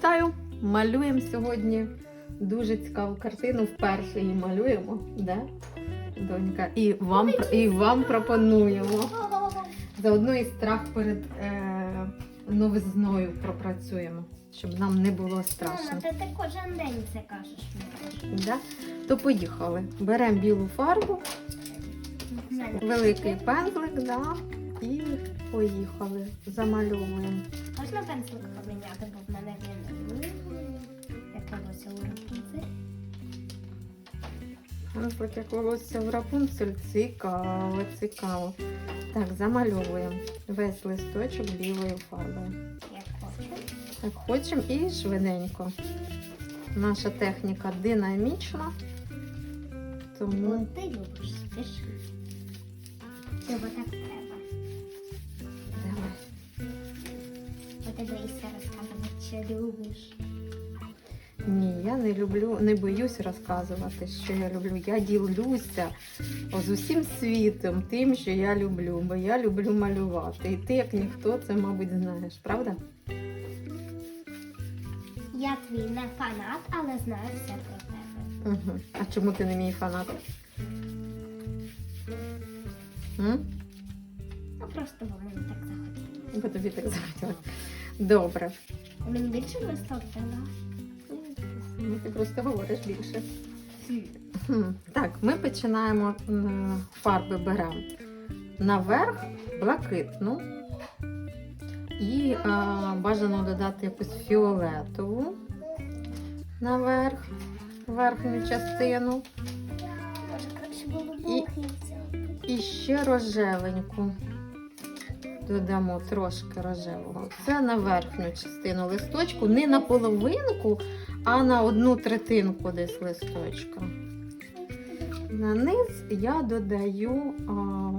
Вітаю! Малюємо сьогодні дуже цікаву картину. Вперше її малюємо, да? донька. І вам, і вам пропонуємо. Заодно і страх перед е, новизною пропрацюємо, щоб нам не було страшно. Мама, ти, кожен день це кажеш. Да? То поїхали. Беремо білу фарбу, великий пензлик, да? і поїхали. Замальовуємо. Можна пензлик поміняти, волосся у Рапунцель. Пензлик як волосся в Рапунцель. Цікаво, цікаво. Так, замальовуємо весь листочок білою фарбою. Як хочу. Так, хочемо і швиденько. Наша техніка динамічна, тому ти любиш спіши. Бо так треба. давай. Боїшся розказувати, що любиш. Ні, я не люблю, не боюсь розказувати, що я люблю. Я ділюся з усім світом тим, що я люблю, бо я люблю малювати. І ти, як ніхто, це, мабуть, знаєш, правда? Я твій не фанат, але знаю все про тебе. Угу. А чому ти не мій фанат? М? Ну просто бо мені так захотілося. Бо тобі так захотілося. Добре. Мені більше листок дала. Ну, Ти просто говориш більше. Так, ми починаємо фарби беремо наверх блакитну і а, бажано додати якусь фіолетову наверх, верхню частину. І- І ще рожевеньку. Додамо трошки рожевого. Це на верхню частину листочку, не на половинку, а на одну третинку десь листочка. На низ я додаю а,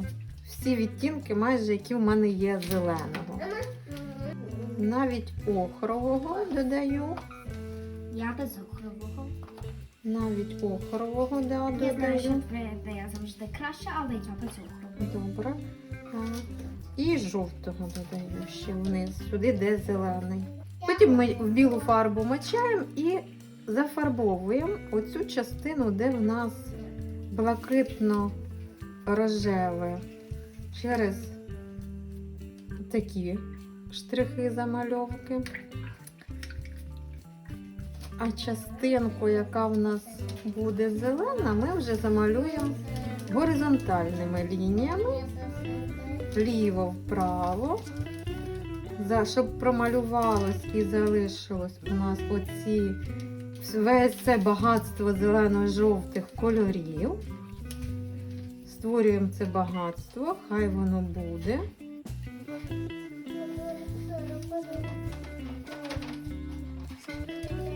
всі відтінки, майже які в мене є зеленого. Навіть охрового додаю. Я без охрового. Навіть охрового да, Я знаю, що додаю. твоя ідея завжди краще, але я без охрового. Добре. Так. І жовтого додаю ще вниз, сюди, де зелений. Потім ми в білу фарбу мочаємо і зафарбовуємо оцю частину, де в нас блакитно-рожеве через такі штрихи замальовки. А частинку, яка в нас буде зелена, ми вже замалюємо горизонтальними лініями вліво-вправо, за, щоб промалювалось і залишилось у нас оці весь це багатство зелено-жовтих кольорів. Створюємо це багатство, хай воно буде.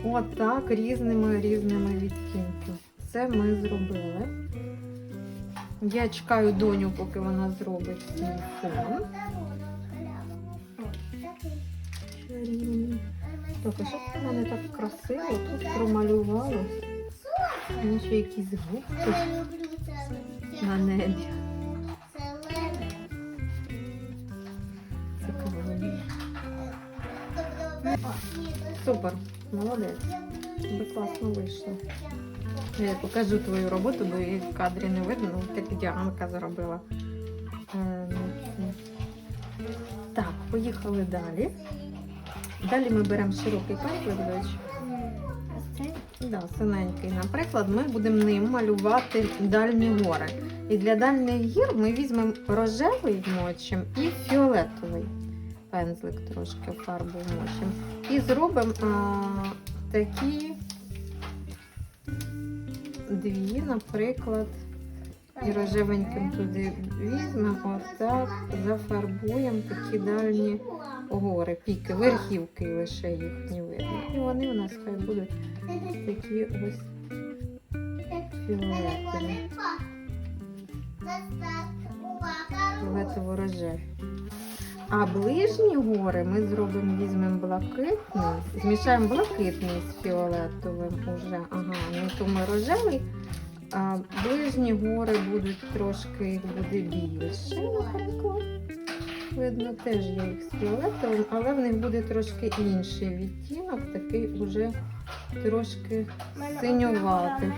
Отак різними різними відтінками. Це ми зробили. Я чекаю доню, поки вона зробить свій фон. Що це в мене так красиво тут промалювало? Мені ще якісь губки на небі. Супер, молодець. Тобі класно вийшло. Я покажу твою роботу, бо її в кадрі не видно, як Діанка зробила. Е, ну, це. Так, поїхали далі. Далі ми беремо широкий дочь. Да, синенький. Наприклад, ми будемо ним малювати дальні гори. І для дальніх гір ми візьмемо рожевий вмочим і фіолетовий пензлик трошки фарбу вмочим. І зробимо такі дві, наприклад, і рожевеньким туди візьмемо, отак, зафарбуємо такі дальні гори, піки, верхівки лише їх не видно. І вони у нас хай будуть такі ось фіолетові, фіолетово-рожеві. А ближні гори ми зробимо, візьмемо блакитний, змішаємо блакитний з фіолетовим уже. Ага, ну то ми рожевий. А ближні гори будуть трошки їх буде більше, наприклад. видно, теж є їх з фіолетовим, але в них буде трошки інший відтінок, такий уже трошки У синюватий.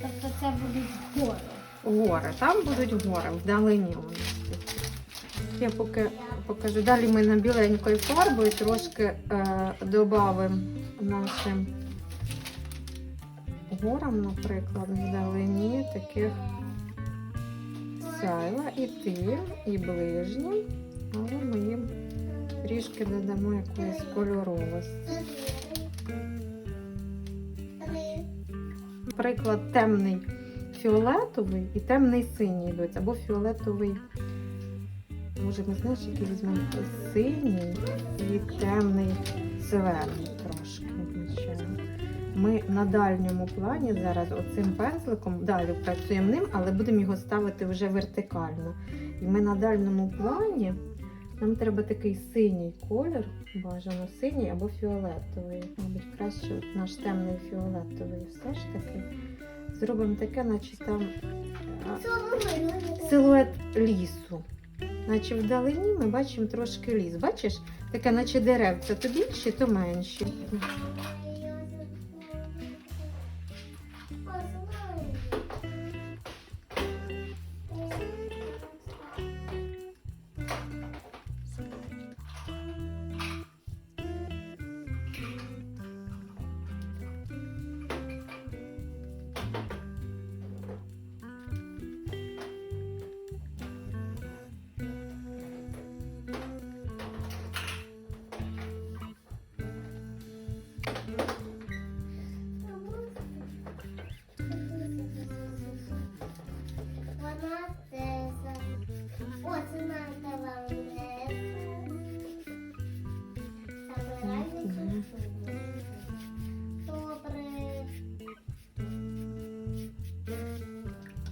Тобто це будуть гори. Гори, там будуть гори, вдалині вони. Я поки покажу. Далі ми на біленькою фарбою трошки е, додамо нашим горам, наприклад, вдалині таких сяйва і тим, і ближнім, але ми їм трішки додамо якоїсь кольоровості. Наприклад, темний фіолетовий і темний синій йдуть, або фіолетовий. Може, ми знаєш, який візьмемо синій і темний зелений. Ми на дальньому плані зараз оцим пензликом далі працюємо ним, але будемо його ставити вже вертикально. І ми на дальньому плані нам треба такий синій колір, бажано синій або фіолетовий. Мабуть, краще наш темний фіолетовий. Все ж таки зробимо таке, наче там силует лісу. Наче вдалині ми бачимо трошки ліс. Бачиш, таке, наче деревця, то більші, то менші.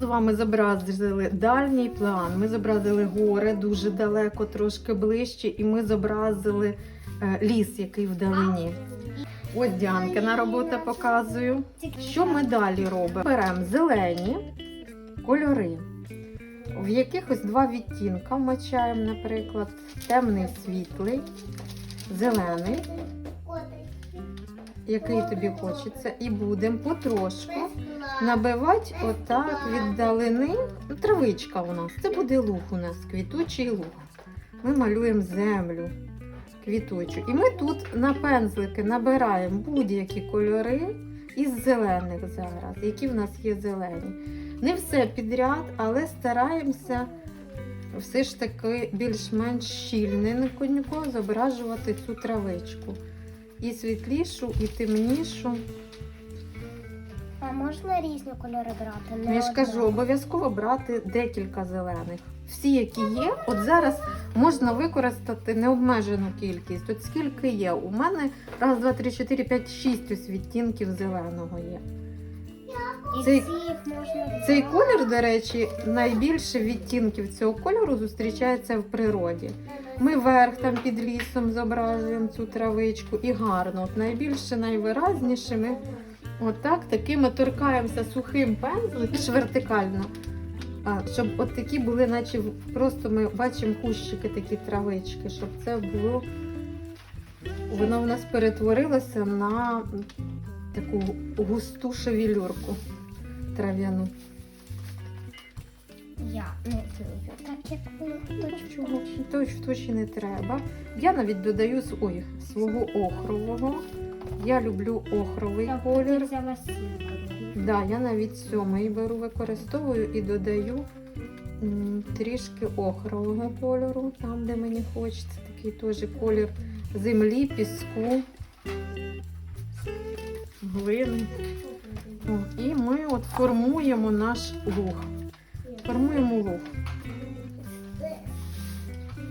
З вами зобразили дальній план. Ми зобразили гори дуже далеко, трошки ближче, і ми зобразили е, ліс, який вдалині. Ось Діанкина робота показую. Що ми далі робимо? Беремо зелені кольори, в якихось два відтінка вмочаємо, наприклад, темний світлий, зелений, який тобі хочеться, і будемо потрошку набивати отак віддалини. Ну, травичка у нас. Це буде луг у нас, квітучий луг. Ми малюємо землю квітучу. І ми тут на пензлики набираємо будь-які кольори із зелених зараз, які в нас є зелені. Не все підряд, але стараємося все ж таки більш-менш щільненько зображувати цю травичку. І світлішу, і темнішу. А можна різні кольори брати? Ну, Я ж кажу, обов'язково брати декілька зелених. Всі, які є, от зараз можна використати необмежену кількість. От скільки є. У мене раз, два, три, чотири, п'ять, шість ось відтінків зеленого є. І Цей- всі їх можна Цей колір, до речі, найбільше відтінків цього кольору зустрічається в природі. Ми верх там під лісом зображуємо цю травичку і гарно. От найбільше, найвиразніше ми отак такими торкаємося сухим пензлем, більш вертикально. А, щоб от такі були, наче просто ми бачимо кущики, такі травички, щоб це було. Воно в нас перетворилося на таку густу шевелюрку трав'яну. Я не люблю так, як? Точ, точно не треба. Я навіть додаю ой, свого охрового. Я люблю охровий Я колір. взяла. Да, я навіть сьомий беру, використовую і додаю трішки охрового кольору, там, де мені хочеться. Такий теж колір землі, піску, глини. О, і ми от формуємо наш луг. Формуємо луг.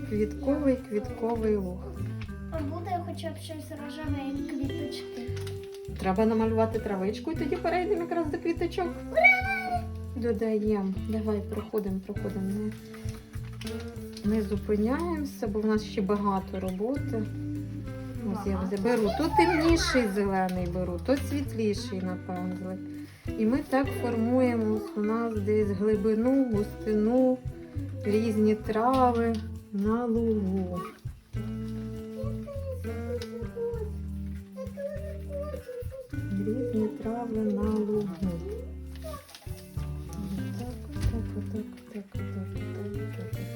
Квітковий, квітковий луг. Буде хоча б щось рожеве, як квіточки. Треба намалювати травичку і тоді перейдемо якраз до квіточок. Додаємо. Давай проходимо, проходимо. Не, не зупиняємося, бо в нас ще багато роботи. Ось я беру. То темніший зелений беру, то світліший на пензлик. І ми так формуємо ось у нас десь глибину, густину, різні трави на лугу. Різні трави на лугу. Так, так, так, так, так, так, так, так.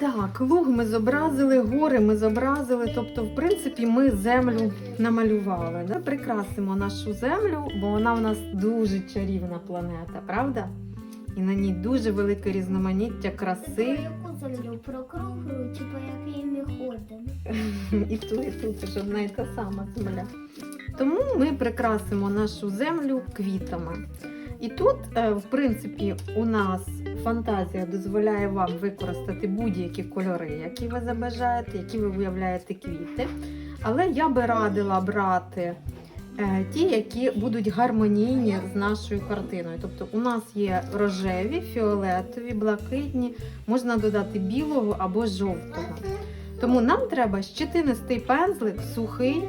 Так, луг ми зобразили, гори ми зобразили. Тобто, в принципі, ми землю намалювали. Ми прикрасимо нашу землю, бо вона в нас дуже чарівна планета, правда? І на ній дуже велике різноманіття Про краси. яку землю? Про круглу чи по якій ми ходимо? І тут, і тут ж одна і та сама земля. Тому ми прикрасимо нашу землю квітами. І тут, е, в принципі, у нас фантазія дозволяє вам використати будь-які кольори, які ви забажаєте, які ви виявляєте квіти. Але я би радила брати е, ті, які будуть гармонійні з нашою картиною. Тобто у нас є рожеві, фіолетові, блакитні, можна додати білого або жовтого. Тому нам треба щетинистий пензлик, сухий,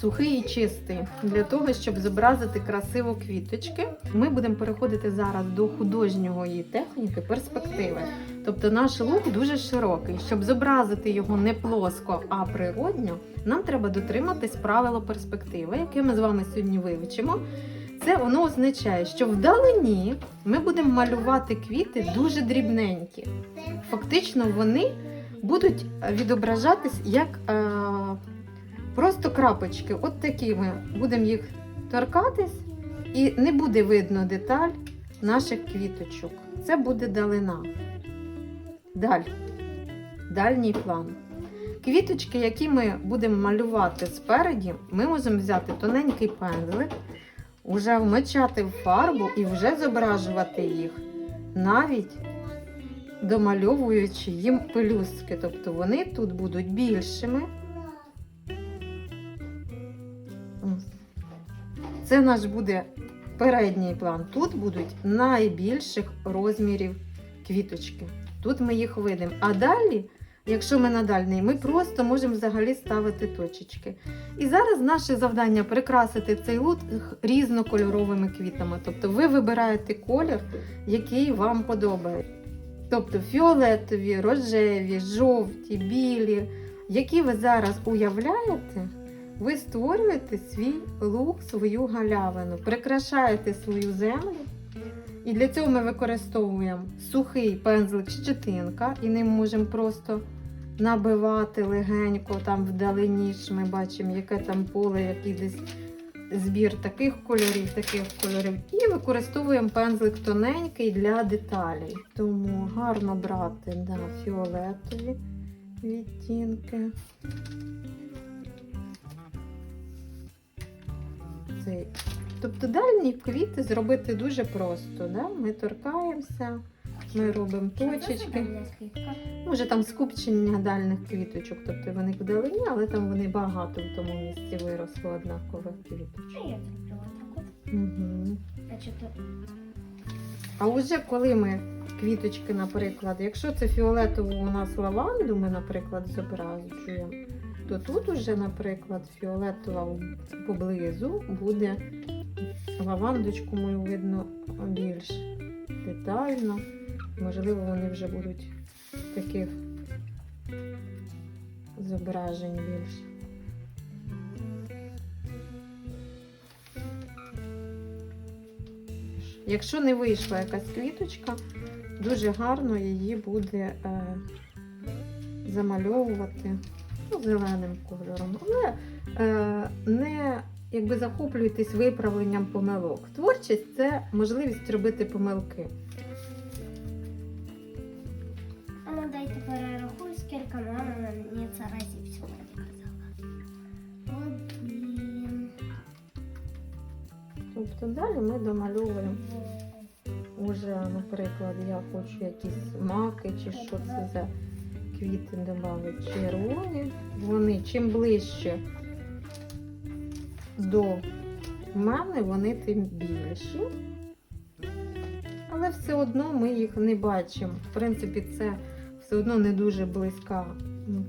сухий і чистий, для того, щоб зобразити красиво квіточки. Ми будемо переходити зараз до художньої техніки перспективи. Тобто наш лук дуже широкий. Щоб зобразити його не плоско, а природньо, нам треба дотриматись правила перспективи, яке ми з вами сьогодні вивчимо. Це воно означає, що вдалині ми будемо малювати квіти дуже дрібненькі. Фактично, вони будуть відображатись як е, просто крапочки. От такі ми будемо їх торкатись, і не буде видно деталь наших квіточок. Це буде далина. Даль. Дальній план. Квіточки, які ми будемо малювати спереді, ми можемо взяти тоненький пензлик, вже вмочати в фарбу і вже зображувати їх навіть домальовуючи їм пелюстки. Тобто вони тут будуть більшими. Це наш буде передній план. Тут будуть найбільших розмірів квіточки. Тут ми їх видимо. А далі, якщо ми на дальній, ми просто можемо взагалі ставити точечки. І зараз наше завдання прикрасити цей лут різнокольоровими квітами. Тобто ви вибираєте колір, який вам подобається. Тобто фіолетові, рожеві, жовті, білі, які ви зараз уявляєте, ви створюєте свій лук, свою галявину, прикрашаєте свою землю. І для цього ми використовуємо сухий пензлик щетинка, і ним можемо просто набивати легенько там вдалині ж ми бачимо, яке там поле, який десь збір таких кольорів, таких кольорів. І використовуємо пензлик тоненький для деталей. Тому гарно брати да, фіолетові відтінки. Цей. Тобто дальні квіти зробити дуже просто. Да? Ми торкаємося, ми робимо точечки. Може там скупчення дальних квіточок, тобто вони вдалині, але там вони багато в тому місці виросло однакових квіточок. А я зроблю. Угу. А вже коли ми квіточки, наприклад, якщо це фіолетову у нас лаванду, ми, наприклад, зображуємо, то тут уже, наприклад, фіолетова поблизу буде лавандочку мою видно більш детально. Можливо, вони вже будуть таких зображень більше. Якщо не вийшла якась квіточка, дуже гарно її буде е, замальовувати ну, зеленим кольором. Але е, не якби захоплюйтесь виправленням помилок. Творчість це можливість робити помилки. А ну дайте перерахуй, скільки мама мені це разів сьогодні казала. Один. Тобто далі ми домальовуємо уже, наприклад, я хочу якісь маки чи що це за квіти додати червоні. Вони чим ближче до мене, вони тим більші. Але все одно ми їх не бачимо. В принципі, це все одно не дуже близька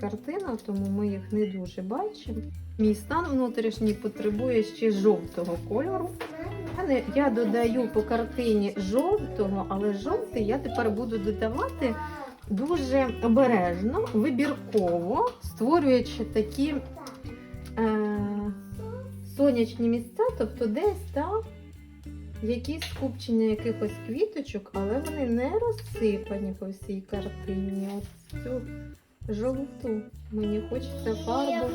картина, тому ми їх не дуже бачимо. Мій стан внутрішній потребує ще жовтого кольору. Я додаю по картині жовтого, але жовтий я тепер буду додавати дуже обережно, вибірково, створюючи такі е, сонячні місця, тобто десь там якісь скупчення якихось квіточок, але вони не розсипані по всій картині. Ось цю жовту мені хочеться фарбу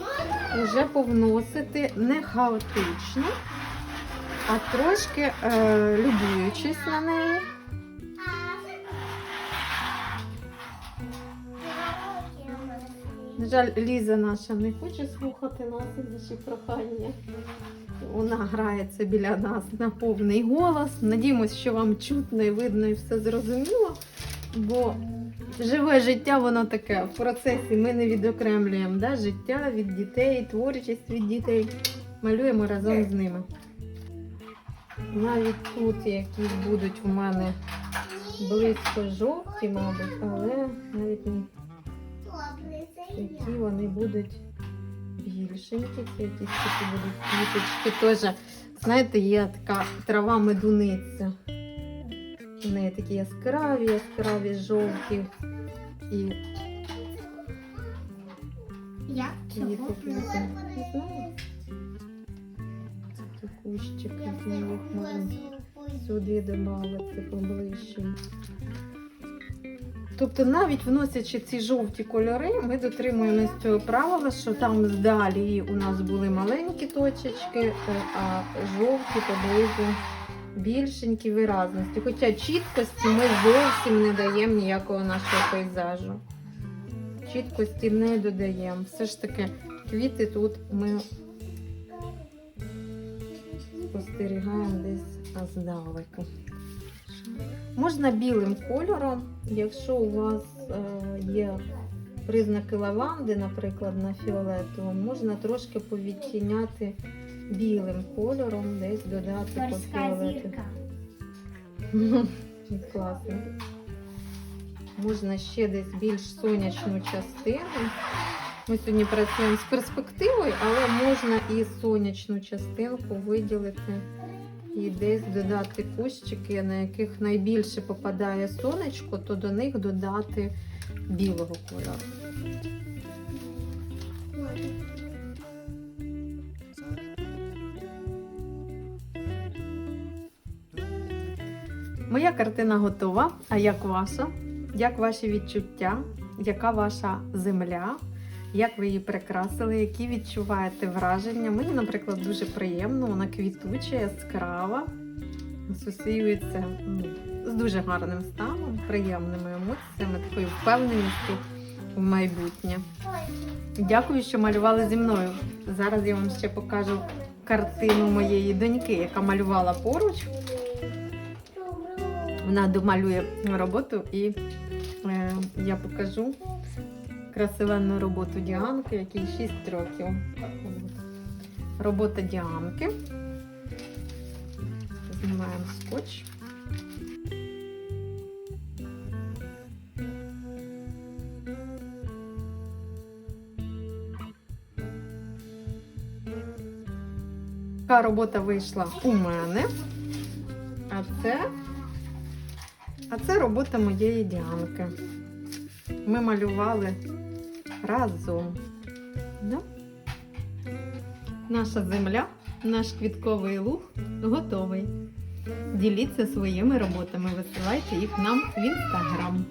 вже повносити не хаотично, а трошки е, любуючись на неї. На жаль, Ліза наша не хоче слухати нас і наші прохання. Вона грається біля нас на повний голос. Надіємось, що вам чутно і видно і все зрозуміло. Бо живе життя, воно таке. В процесі ми не відокремлюємо да? життя від дітей, творчість від дітей. Малюємо разом з ними. Навіть тут якісь будуть у мене близько жовті, мабуть, але навіть не які вони будуть більшенькі, це якісь такі будуть квіточки. Теж, знаєте, є така трава медуниця. У неї такі яскраві, яскраві жовті і квіти. квіти. Не знаю. Такі кущики, з них можна сюди додати поближче. Тобто, навіть вносячи ці жовті кольори, ми дотримуємося цього правила, що там далі у нас були маленькі точечки, е, а жовті поблизу більшенькі виразності. Хоча чіткості ми зовсім не даємо ніякого нашого пейзажу. Чіткості не додаємо. Все ж таки, квіти тут ми спостерігаємо десь здалеку. Можна білим кольором, якщо у вас е, є признаки лаванди, наприклад, на фіолетовому, можна трошки повідтіняти білим кольором, десь додати по фіолетовому. Класно. Можна ще десь більш сонячну частину. Ми сьогодні працюємо з перспективою, але можна і сонячну частинку виділити і десь додати кущики, на яких найбільше попадає сонечко, то до них додати білого кольору. Моя картина готова. А як ваша? Як ваші відчуття? Яка ваша земля? Як ви її прикрасили? Які відчуваєте враження? Мені, наприклад, дуже приємно, вона квітуча, яскрава, асоціюється ну, з дуже гарним станом, приємними емоціями, такою впевненістю в майбутнє. Дякую, що малювали зі мною. Зараз я вам ще покажу картину моєї доньки, яка малювала поруч. Вона домалює роботу і е, я покажу красивенну роботу Діанки, якій 6 років. Робота Діанки. Знімаємо скотч. Така робота вийшла у мене. А це а це робота моєї Діанки. Ми малювали разом. Да? Наша земля, наш квітковий луг готовий. Діліться своїми роботами, висилайте їх нам в інстаграм.